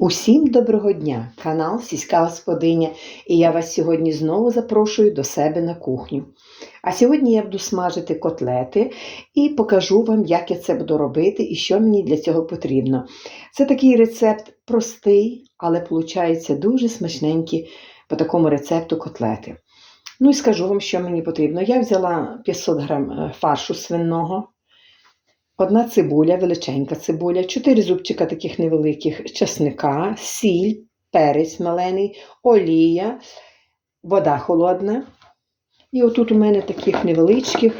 Усім доброго дня! Канал Сільська Господиня, і я вас сьогодні знову запрошую до себе на кухню. А сьогодні я буду смажити котлети і покажу вам, як я це буду робити і що мені для цього потрібно. Це такий рецепт простий, але виходить дуже смачненькі по такому рецепту котлети. Ну і скажу вам, що мені потрібно. Я взяла 500 грам е, фаршу свиного. Одна цибуля, величенька цибуля, чотири зубчика таких невеликих чесника, сіль, перець малений, олія, вода холодна. І отут у мене таких невеличких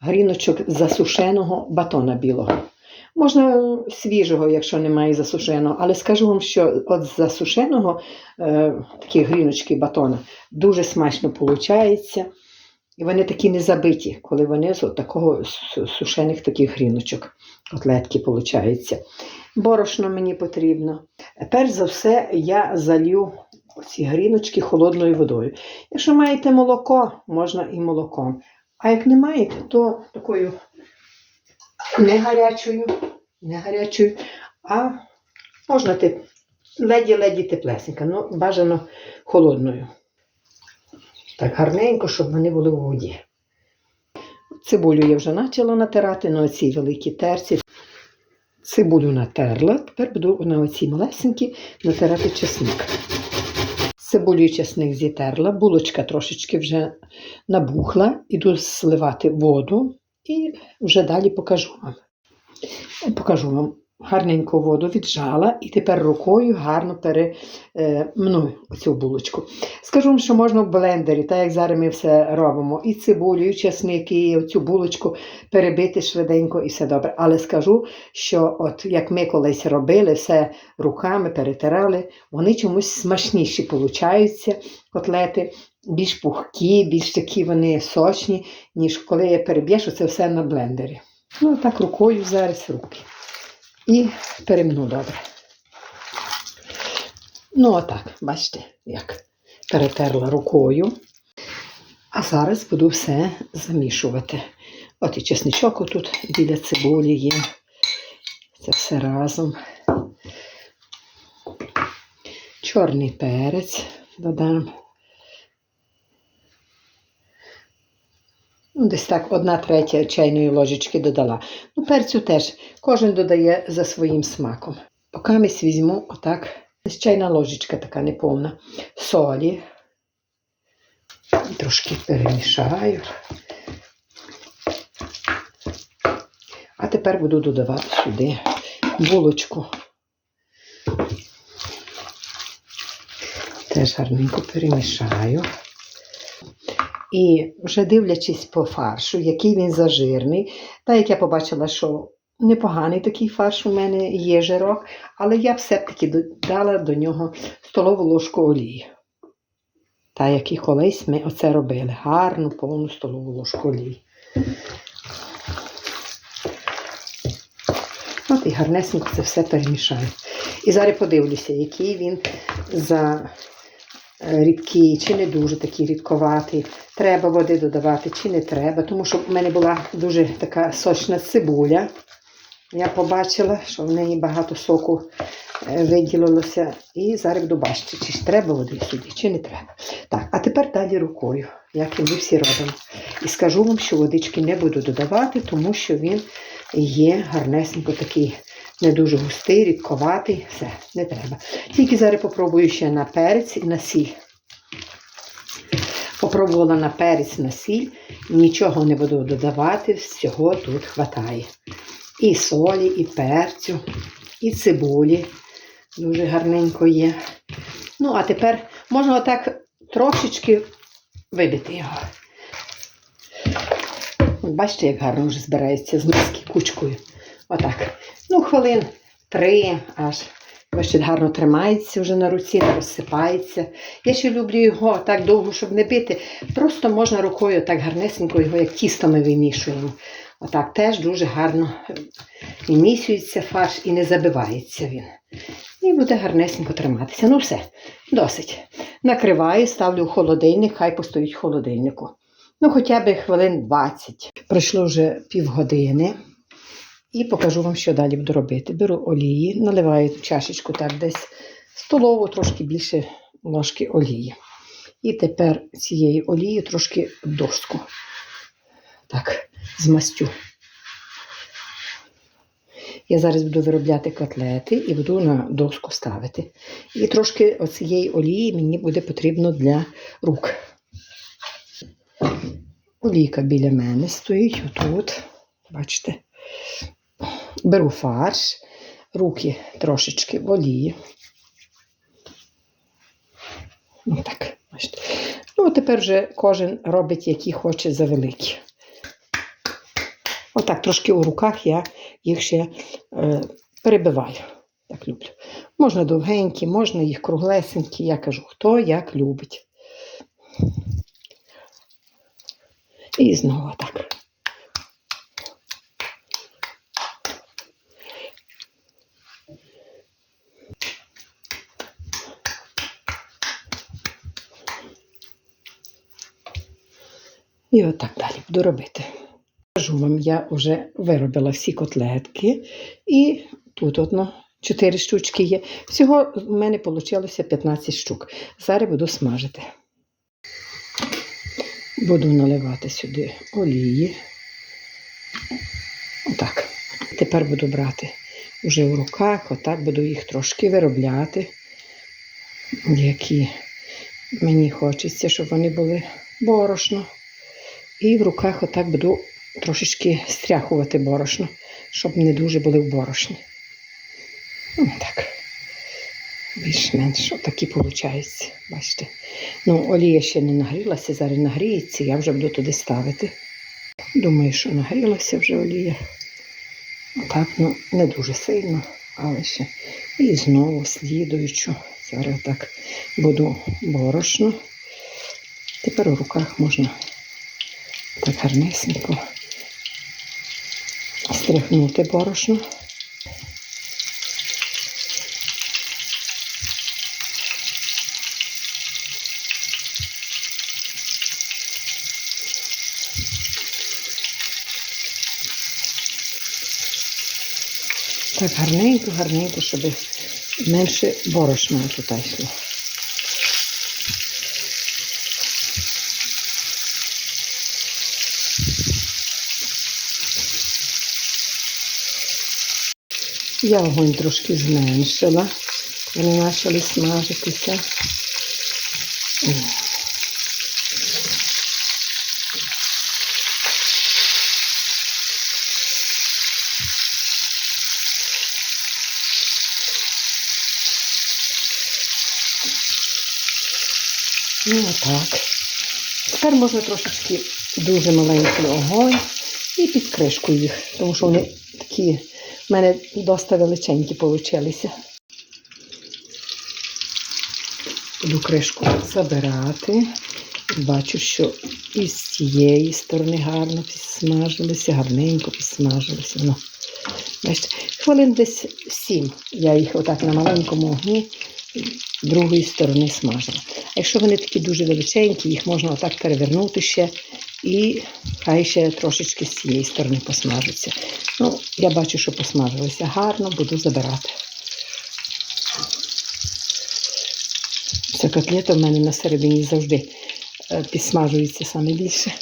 гріночок засушеного батона білого. Можна свіжого, якщо немає засушеного, але скажу вам, що от засушеного е, такі гріночки батона дуже смачно виходить. І вони такі не забиті, коли вони з такого сушених таких гріночок, котлетки виходить. Борошно мені потрібно. Перш за все, я залью ці гріночки холодною водою. Якщо маєте молоко, можна і молоком. А як не маєте, то такою не гарячою, не гарячою, а можна леді-леді теплесенька, ну бажано холодною. Так гарненько, щоб вони були у воді. Цибулю я вже почала натирати на оцій великій терці. Цибулю натерла, тепер буду на оцій малесенькій натирати чесник. Цибулю і чесник зітерла, булочка трошечки вже набухла, іду зливати воду і вже далі покажу вам. Покажу вам гарненьку воду віджала і тепер рукою гарно перемну цю булочку. Скажу вам, що можна в блендері, так як зараз ми все робимо, і цибулю, і чесник, і цю булочку перебити швиденько і все добре. Але скажу, що от як ми колись робили, все руками перетирали, вони чомусь смачніші получаються, котлети. Більш пухкі, більш такі вони сочні, ніж коли я переб'єшу це все на блендері. Ну, так рукою зараз руки і перемну добре. Ну, отак, бачите, як перетерла рукою. А зараз буду все замішувати. От і чесничок отут біля цибулі є. Це все разом. Чорний перець додам. Ну, Десь так одна третя чайної ложечки додала. Ну, перцю теж кожен додає за своїм смаком. Покамість візьму отак, десь чайна ложечка така неповна солі. Трошки перемішаю. А тепер буду додавати сюди булочку. Теж гарненько перемішаю. І вже дивлячись по фаршу, який він зажирний, так як я побачила, що непоганий такий фарш у мене є жирок, але я все-таки додала до нього столову ложку олії. Та як і колись ми оце робили. Гарну повну столову ложку олії. От і гарнесенько це все перемішаю. І зараз подивлюся, який він за рідкий, чи не дуже такий рідковатий. Треба води додавати, чи не треба, тому що в мене була дуже така сочна цибуля. Я побачила, що в неї багато соку виділилося. І зараз буду бачити, чи ж треба води сюди, чи не треба. Так, а тепер далі рукою, як і ми всі робимо. І скажу вам, що водички не буду додавати, тому що він є гарнесенько такий. Не дуже густий, рідковатий, все, не треба. Тільки зараз попробую ще на перець і на сіль. Попробувала на перець на сіль, нічого не буду додавати, всього тут вистачає. І солі, і перцю, і цибулі. Дуже гарненько є. Ну, а тепер можна отак трошечки вибити його. Бачите, як гарно вже збирається з миски кучкою. Отак. Ну, хвилин три аж. Бачите, гарно тримається вже на руці, не розсипається. Я ще люблю його так довго, щоб не бити. Просто можна рукою так гарнесенько його, як тісто ми вимішуємо. Отак теж дуже гарно вимісюється фарш і не забивається він. І буде гарнесенько триматися. Ну все, досить. Накриваю, ставлю в холодильник, хай постоїть в холодильнику. Ну, хоча б хвилин 20. Пройшло вже півгодини. І покажу вам, що далі буду робити. Беру олії, наливаю чашечку так десь столову, трошки більше ложки олії. І тепер цієї олії трошки в доску. Так, змастю. Я зараз буду виробляти котлети і буду на доску ставити. І трошки оцієї олії мені буде потрібно для рук. Олійка біля мене стоїть отут. Бачите. Беру фарш, руки трошечки в олії. Ну так. Ну, тепер вже кожен робить, які хоче завеликі. Отак, трошки у руках я їх ще е, перебиваю. Так люблю. Можна довгенькі, можна їх круглесенькі. Я кажу, хто як любить. І знову так. І отак далі буду робити. Кажу вам, я вже виробила всі котлетки, і тут одно 4 штучки є. Всього в мене вийшло 15 штук. Зараз буду смажити. Буду наливати сюди олії. Отак. Тепер буду брати вже в руках, отак буду їх трошки виробляти, які мені хочеться, щоб вони були борошно. І в руках отак буду трошечки стряхувати борошно, щоб не дуже були в борошні. Ну, так. Більш-менш отакі виходить. Бачите. Ну, олія ще не нагрілася, зараз нагріється, я вже буду туди ставити. Думаю, що нагрілася вже олія. Отак, ну, не дуже сильно, але ще. І знову слідуючу. Зараз так буду борошно. Тепер у руках можна так гарнесенько стряхнути борошно. Так гарненько, гарненько, щоб менше борошна тут йшло. Я огонь трошки зменшила, вони почали смажитися. Ну, так. Тепер можна трошечки дуже маленький огонь і під кришку їх, тому що вони такі в мене доста величенькі получилися. Буду кришку забирати. Бачу, що і з цієї сторони гарно підсмажилися, гарненько підсмажилися. Ну, хвилин десь сім. Я їх отак на маленькому огні другої сторони смажила. А якщо вони такі дуже величенькі, їх можна отак перевернути ще і хай ще трошечки з цієї сторони посмажаться. Ну, я бачу, що посмажилися гарно, буду забирати. Ця котлета в мене на середині завжди е, підсмажується саме більше.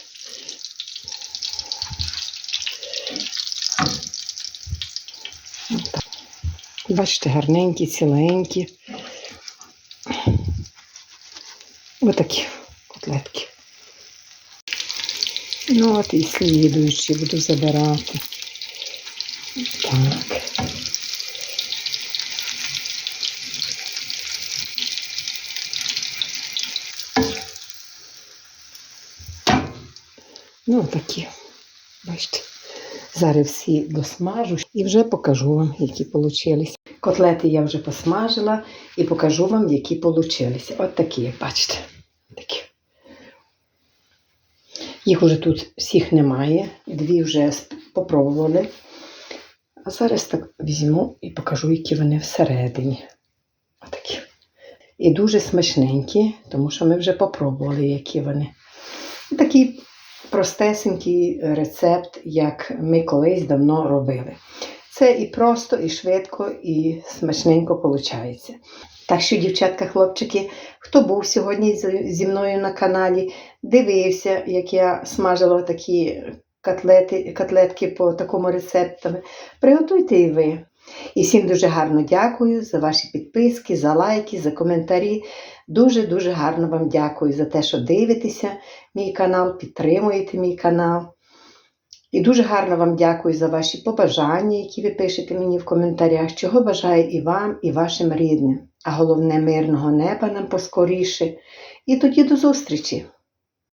Бачите, гарненькі, ціленькі. Отакі котлетки. Ну, от і слідуючі буду забирати. Так. Ну, такі. Бачите. Зараз всі досмажу і вже покажу вам, які вийшли. Котлети я вже посмажила і покажу вам, які вийшли. От такі, бачите. Такі. Їх уже тут всіх немає. Дві вже спробували. А зараз так візьму і покажу, які вони всередині. Отакі. І дуже смачненькі, тому що ми вже попробували, які вони. Такі простесенький рецепт, як ми колись давно робили. Це і просто, і швидко, і смачненько виходить. Так що, дівчатка, хлопчики, хто був сьогодні зі мною на каналі, дивився, як я смажила такі котлети, котлетки по такому рецепту, приготуйте і ви. І всім дуже гарно дякую за ваші підписки, за лайки, за коментарі. Дуже-дуже гарно вам дякую за те, що дивитеся мій канал, підтримуєте мій канал. І дуже гарно вам дякую за ваші побажання, які ви пишете мені в коментарях, чого бажаю і вам, і вашим рідним. А головне мирного неба нам поскоріше. І тоді до зустрічі!